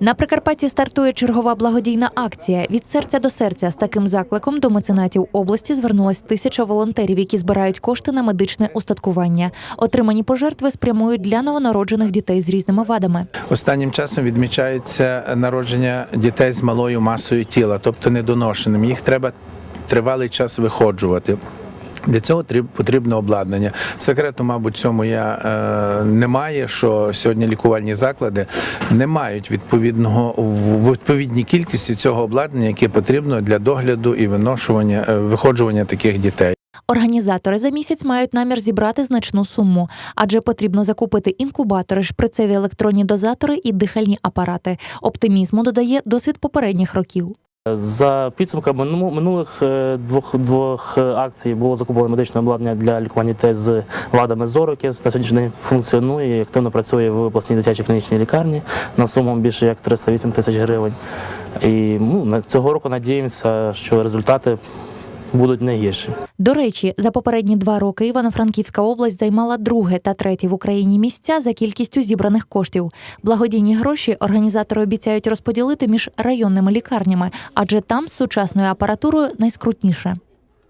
На Прикарпатті стартує чергова благодійна акція від серця до серця. З таким закликом до меценатів області звернулась тисяча волонтерів, які збирають кошти на медичне устаткування. Отримані пожертви спрямують для новонароджених дітей з різними вадами. Останнім часом відмічається народження дітей з малою масою тіла, тобто недоношеним. Їх треба тривалий час виходжувати. Для цього тріб- потрібно обладнання. Секрету, мабуть, цьому я е, немає, що сьогодні лікувальні заклади не мають відповідного в відповідній кількості цього обладнання, яке потрібно для догляду і виношування е, виходжування таких дітей. Організатори за місяць мають намір зібрати значну суму, адже потрібно закупити інкубатори, шприцеві електронні дозатори і дихальні апарати. Оптимізму додає досвід попередніх років. За підсумками минулих е, двох двох е, акцій було закуплено медичне обладнання для лікування дітей з вадами зору, яке на сьогоднішній день функціонує і активно працює в обласній дитячій клінічній лікарні на суму більше як 308 тисяч гривень. І ну, цього року надіємося, що результати будуть не гірші. До речі, за попередні два роки Івано-Франківська область займала друге та третє в Україні місця за кількістю зібраних коштів. Благодійні гроші організатори обіцяють розподілити між районними лікарнями, адже там з сучасною апаратурою найскрутніше.